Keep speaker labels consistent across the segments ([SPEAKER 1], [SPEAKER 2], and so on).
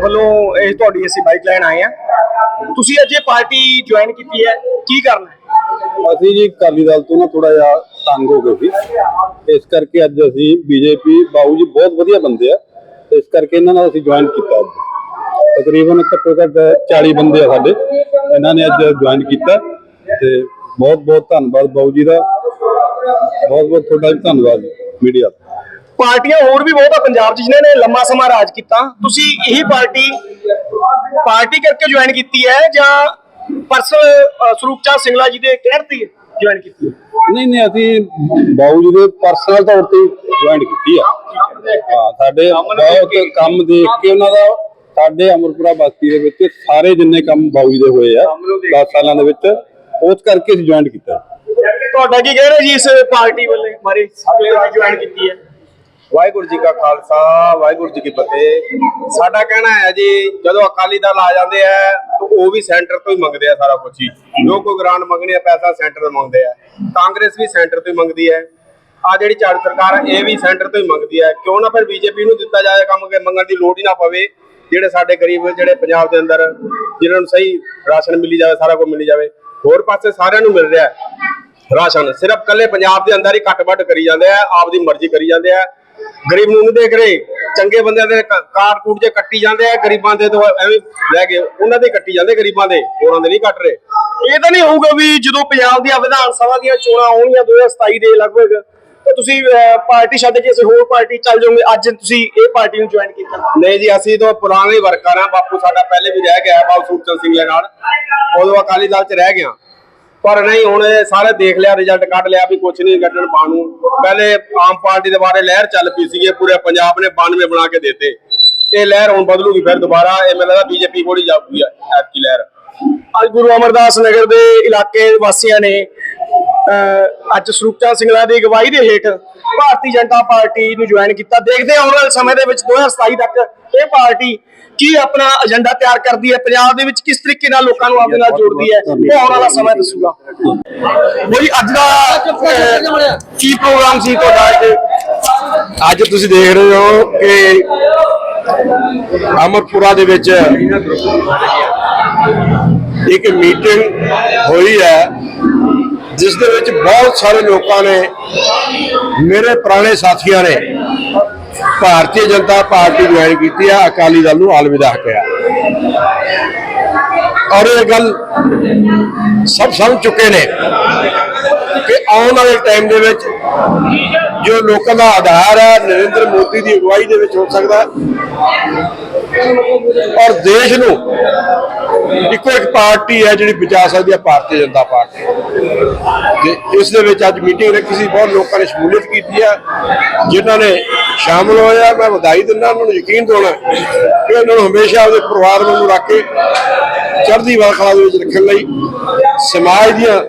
[SPEAKER 1] ਵੱਲੋਂ ਇਹ ਤੁਹਾਡੀ ਅਸੀਂ ਬਾਈਕ ਲੈਣ ਆਏ ਆ ਤੁਸੀਂ ਅੱਜ ਇਹ ਪਾਰਟੀ ਜੁਆਇਨ ਕੀਤੀ ਹੈ। ਕੀ ਕਰਨਾ ਹੈ?
[SPEAKER 2] ਅਸੀਂ ਜੀ ਅਕਾਲੀ ਦਲ ਤੋਂ ਨਾ ਥੋੜਾ ਜਿਹਾ ਤੰਗ ਹੋ ਗਏ ਸੀ। ਇਸ ਕਰਕੇ ਅੱਜ ਅਸੀਂ ਬੀਜੇਪੀ ਬਾਊ ਜੀ ਬਹੁਤ ਵਧੀਆ ਬੰਦੇ ਆ। ਇਸ ਕਰਕੇ ਇਹਨਾਂ ਨਾਲ ਅਸੀਂ ਜੁਆਇਨ ਕੀਤਾ ਅੱਜ। ਤਕਰੀਬਨ ਘੱਟੋ ਘੱਟ 40 ਬੰਦੇ ਆ ਸਾਡੇ। ਇਹਨਾਂ ਨੇ ਅੱਜ ਜੁਆਇਨ ਕੀਤਾ। ਤੇ ਬਹੁਤ ਬਹੁਤ ਧੰਨਵਾਦ ਬਾਊ ਜੀ ਦਾ। ਬਹੁਤ ਬਹੁਤ ਤੁਹਾਡਾ ਧੰਨਵਾਦ ਮੀਡੀਆ
[SPEAKER 1] ਪਾਰਟੀਆਂ ਹੋਰ ਵੀ ਬਹੁਤ ਆ ਪੰਜਾਬ 'ਚ ਜਿਨ੍ਹਾਂ ਨੇ ਲੰਮਾ ਸਮਾਂ ਰਾਜ ਕੀਤਾ। ਤੁਸੀਂ ਇਹੀ ਪਾਰਟੀ ਪਾਰਟੀ ਕਰਕੇ ਜੁਆਇਨ ਕੀਤੀ ਹੈ ਜਾਂ ਪਰਸਨਲ ਸਰੂਪਚਾ ਸਿੰਗਲਾ ਜੀ ਦੇ ਕਹਿਣ ਤੇ ਜੁਆਇਨ ਕੀਤੀ ਹੈ?
[SPEAKER 2] ਨਹੀਂ ਨਹੀਂ ਅਸੀਂ ਬਾਊ ਜੀ ਦੇ ਪਰਸਨਲ ਤੌਰ ਤੇ ਜੁਆਇਨ ਕੀਤੀ ਆ। ਹਾਂ ਸਾਡੇ ਬਹੁਤ ਕੰਮ ਦੇਖ ਕੇ ਉਹਨਾਂ ਦਾ ਸਾਡੇ ਅਮਰਪੁਰਾ ਬਸਤੀ ਦੇ ਵਿੱਚ ਸਾਰੇ ਜਿੰਨੇ ਕੰਮ ਬਾਊ ਜੀ ਦੇ ਹੋਏ ਆ 10 ਸਾਲਾਂ ਦੇ ਵਿੱਚ ਉਸ ਕਰਕੇ ਅਸੀਂ ਜੁਆਇਨ ਕੀਤਾ।
[SPEAKER 1] ਤੁਹਾਡਾ ਕੀ ਕਹਿਣਾ ਜੀ ਇਸ ਪਾਰਟੀ ਵੱਲੇ ਬਾਰੇ ਜੁਆਇਨ ਕੀਤੀ ਹੈ?
[SPEAKER 3] ਵਾਹਿਗੁਰੂ ਜੀ ਕਾ ਖਾਲਸਾ, ਵਾਹਿਗੁਰੂ ਜੀ ਕੀ ਫਤਿਹ। ਸਾਡਾ ਕਹਿਣਾ ਹੈ ਜੀ, ਜਦੋਂ ਅਕਾਲੀ ਦਲ ਆ ਜਾਂਦੇ ਆ, ਤਾਂ ਉਹ ਵੀ ਸੈਂਟਰ ਤੋਂ ਹੀ ਮੰਗਦੇ ਆ ਸਾਰਾ ਕੁਝ ਹੀ। ਜੋ ਕੋਈ ਗ੍ਰਾਂਟ ਮੰਗਣੀ ਆ, ਪੈਸਾ ਸੈਂਟਰ ਤੋਂ ਮੰਗਦੇ ਆ। ਕਾਂਗਰਸ ਵੀ ਸੈਂਟਰ ਤੋਂ ਹੀ ਮੰਗਦੀ ਹੈ। ਆ ਜਿਹੜੀ ਝਾੜੂ ਸਰਕਾਰ ਇਹ ਵੀ ਸੈਂਟਰ ਤੋਂ ਹੀ ਮੰਗਦੀ ਹੈ। ਕਿਉਂ ਨਾ ਫਿਰ ਬੀਜੇਪੀ ਨੂੰ ਦਿੱਤਾ ਜਾਏ ਕੰਮ ਕਿ ਮੰਗਣ ਦੀ ਲੋੜ ਹੀ ਨਾ ਪਵੇ, ਜਿਹੜੇ ਸਾਡੇ ਗਰੀਬ ਜਿਹੜੇ ਪੰਜਾਬ ਦੇ ਅੰਦਰ, ਜਿਨ੍ਹਾਂ ਨੂੰ ਸਹੀ ਰਾਸ਼ਨ ਮਿਲੀ ਜਾਵੇ, ਸਾਰਾ ਕੁਝ ਮਿਲੀ ਜਾਵੇ, ਹੋਰ ਪਾਸੇ ਸਾਰਿਆਂ ਨੂੰ ਮਿਲ ਰਿਹਾ ਰਾਸ਼ਨ ਸਿਰਫ ਕੱਲੇ ਪੰਜਾਬ ਦੇ ਅੰਦਰ ਹੀ ਕੱਟ-ਵੱਟ ਕਰੀ ਜਾਂਦੇ ਆ, ਆਪਦੀ ਮਰਜ਼ੀ ਕਰੀ ਜਾਂਦੇ ਆ। ਗਰੀਬ ਨੂੰ ਨਹੀਂ ਦੇਖ ਰਹੇ, ਚੰਗੇ ਬੰਦਿਆਂ ਦੇ ਕਾਰਡ ਕੂਟ ਜੇ ਕੱਟੀ ਜਾਂਦੇ ਆ, ਗਰੀਬਾਂ ਦੇ ਤੋਂ ਐਵੇਂ ਲੈ ਕੇ ਉਹਨਾਂ ਦੇ ਕੱਟੀ ਜਾਂਦੇ ਗਰੀਬਾਂ ਦੇ, ਹੋਰਾਂ ਦੇ ਨਹੀਂ ਕੱਟ ਰਹੇ।
[SPEAKER 1] ਇਹ ਤਾਂ ਨਹੀਂ ਹੋਊਗਾ ਵੀ ਜਦੋਂ ਪੰਜਾਬ ਦੀਆਂ ਵਿਧਾਨ ਸਭਾ ਦੀਆਂ ਚੋਣਾਂ ਆਉਣਗੀਆਂ 2027 ਦੇ ਲਗਭਗ, ਤੇ ਤੁਸੀਂ ਪਾਰਟੀ ਛੱਡ ਕੇ ਕਿਸੇ ਹੋਰ ਪਾਰਟੀ ਚੱਲ ਜਾਓਗੇ, ਅੱਜ ਤੁਸੀਂ ਇਹ ਪਾਰਟੀ ਨੂੰ ਜੁਆਇਨ ਕੀਤਾ।
[SPEAKER 3] ਨਹੀਂ ਜੀ, ਅਸੀਂ ਤਾਂ ਪੁਰਾਣੇ ਵਰਕਰ ਆ ਬਾਪੂ ਸਾਡਾ ਪਹਿਲੇ ਵੀ ਰਹਿ ਗਿਆ ਹੈ ਬਾਬੂ ਸਿੰਘ ਦੇ ਨਾਲ ਉਦੋਂ ਅਕਾਲੀ ਦਲ 'ਚ ਰਹਿ ਗਿਆ। ਪਰ ਨਹੀਂ, ਹੁਣ ਇਹ ਸਾਰੇ ਦੇਖ ਲਿਆ ਰਿਜ਼ਲਟ ਕੱਢ ਲਿਆ ਵੀ ਕੁਝ ਨਹੀਂ ਕੱਢਣ ਪਾਣੂ। ਪਹਿਲੇ ਆਮ ਪਾਰਟੀ ਦੇ ਬਾਰੇ ਲਹਿਰ ਚੱਲ ਪਈ ਸੀਗੀ ਪੂਰੇ ਪੰਜਾਬ ਨੇ 92 ਬਣਾ ਕੇ ਦਿੱਤੇ। ਇਹ ਲਹਿਰ ਹੁਣ ਬਦਲੂਗੀ ਫਿਰ ਦੁਬਾਰਾ, ਇਹ ਮੈਨੂੰ ਲੱਗਦਾ ਬੀਜੇਪੀ ਕੋਲ ਹੀ ਜਾਊਗੀ ਐਤਕੀ ਲਹਿਰ।
[SPEAKER 1] ਅੱਜ ਗੁਰੂ ਅਮਰਦਾਸ ਨਗਰ ਦੇ ਇਲਾਕੇ ਵਾਸੀਆਂ ਨੇ ਅੱਜ ਸਰੂਪਚੰਦ ਸਿੰਘਲਾ ਦੀ ਅਗਵਾਈ ਦੇ ਹੇਠ ਭਾਰਤੀ ਜਨਤਾ ਪਾਰਟੀ ਨੂੰ ਜੁਆਇਨ ਕੀਤਾ। ਦੇਖਦੇ ਹਾਂ ਆਉਣ ਵਾਲੇ ਸਮੇਂ ਦੇ ਵਿੱਚ 2027 ਤੱਕ ਇਹ ਪਾਰਟੀ ਕੀ ਆਪਣਾ ਏਜੰਡਾ ਤਿਆਰ ਕਰਦੀ ਹੈ, ਪੰਜਾਬ ਦੇ ਵਿੱਚ ਕਿਸ ਤਰੀਕੇ ਨਾਲ ਲੋਕਾਂ ਨੂੰ ਆਪਣੇ ਨਾਲ ਜੋੜਦੀ ਹੈ ਉਹ ਆਉਣ ਵਾਲਾ ਸਮਾਂ ਦੱਸੂਗਾ। ਬਈ ਅੱਜ ਦਾ ਕੀ ਪ੍ਰੋਗਰਾਮ ਸੀ ਤੁਹਾਡਾ ਅੱਜ?
[SPEAKER 4] ਅੱਜ ਤੁਸੀਂ ਦੇਖ ਰਹੇ ਹੋ ਕਿ ਅਮਰਪੁਰਾ ਦੇ ਵਿੱਚ ਇੱਕ ਮੀਟਿੰਗ ਹੋਈ ਹੈ। ਜਿਸ ਦੇ ਵਿੱਚ ਬਹੁਤ ਸਾਰੇ ਲੋਕਾਂ ਨੇ, ਮੇਰੇ ਪੁਰਾਣੇ ਸਾਥੀਆਂ ਨੇ ਭਾਰਤੀ ਜਨਤਾ ਪਾਰਟੀ ਜੁਆਇਨ ਕੀਤੀ ਹੈ ਅਕਾਲੀ ਦਲ ਨੂੰ ਅਲਵਿਦਾ ਕਿਹਾ। ਔਰ ਇਹ ਗੱਲ ਸਭ ਸਮਝ ਚੁੱਕੇ ਨੇ ਕਿ ਆਉਣ ਵਾਲੇ ਟਾਈਮ ਦੇ ਵਿੱਚ ਜੋ ਲੋਕਾਂ ਦਾ ਆਧਾਰ ਹੈ ਨਰਿੰਦਰ ਮੋਦੀ ਦੀ ਅਗਵਾਈ ਦੇ ਵਿੱਚ ਹੋ ਸਕਦਾ। ਔਰ ਦੇਸ਼ ਨੂੰ ਇੱਕੋ ਇੱਕ ਪਾਰਟੀ ਹੈ ਜਿਹੜੀ ਬਚਾ ਸਕਦੀ ਹੈ, ਭਾਰਤੀ ਜਨਤਾ ਪਾਰਟੀ। ਤੇ ਇਸ ਦੇ ਵਿੱਚ ਅੱਜ ਮੀਟਿੰਗ ਰੱਖੀ ਸੀ, ਬਹੁਤ ਲੋਕਾਂ ਨੇ ਸ਼ਮੂਲੀਅਤ ਕੀਤੀ ਹੈ। ਜਿਨ੍ਹਾਂ ਨੇ ਸ਼ਾਮਲ ਹੋਇਆ, ਮੈਂ ਵਧਾਈ ਦਿੰਦਾ, ਉਹਨਾਂ ਨੂੰ ਯਕੀਨ ਦਿਵਾਉਣਾ ਕਿ ਉਹਨਾਂ ਨੂੰ ਹਮੇਸ਼ਾ ਉਹਦੇ ਪਰਿਵਾਰ ਵਾਂਗੂ ਰੱਖ ਕੇ ਚੜ੍ਹਦੀ ਕਲਾ ਦੇ ਵਿੱਚ ਰੱਖਣ ਲਈ, ਸਮਾਜ ਦੀਆਂ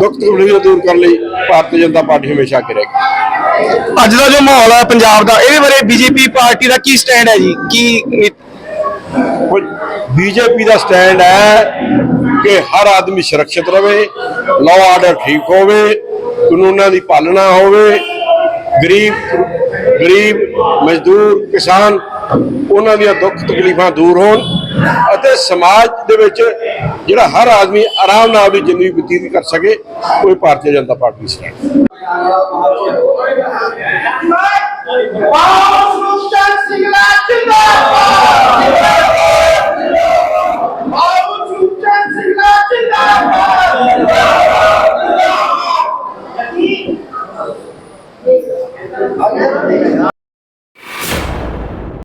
[SPEAKER 4] ਦੁੱਖ ਤਕਲੀਫਾਂ ਦੂਰ ਕਰਨ ਲਈ ਭਾਰਤੀ ਜਨਤਾ ਪਾਰਟੀ ਹਮੇਸ਼ਾ ਅੱਗੇ ਰਹੇਗੀ।
[SPEAKER 1] ਅੱਜ ਦਾ ਜੋ ਮਾਹੌਲ ਹੈ ਪੰਜਾਬ ਦਾ, ਇਹਦੇ ਬਾਰੇ ਬੀਜੇਪੀ ਪਾਰਟੀ ਦਾ ਕੀ ਸਟੈਂਡ ਹੈ ਜੀ? ਕੀ
[SPEAKER 4] ਬੀਜੇਪੀ ਦਾ ਸਟੈਂਡ ਹੈ ਕਿ ਹਰ ਆਦਮੀ ਸੁਰੱਖਿਅਤ ਰਵੇ ਲਾਅ ਆਰਡਰ ਠੀਕ ਹੋਵੇ ਕਾਨੂੰਨਾਂ ਦੀ ਪਾਲਣਾ ਹੋਵੇ ਗਰੀਬ ਗਰੀਬ ਮਜ਼ਦੂਰ ਕਿਸਾਨ ਉਹਨਾਂ ਦੀਆਂ ਦੁੱਖ ਤਕਲੀਫਾਂ ਦੂਰ ਹੋਣ ਅਤੇ ਸਮਾਜ ਦੇ ਵਿੱਚ ਜਿਹੜਾ ਹਰ ਆਦਮੀ ਆਰਾਮ ਨਾਲ ਆਪਣੀ ਜ਼ਿੰਦਗੀ ਬਤੀਤ ਕਰ ਸਕੇ ਕੋਈ ਭਾਰਤੀ ਜਨਤਾ ਪਾਰਟੀ ਸਟੈਂਡ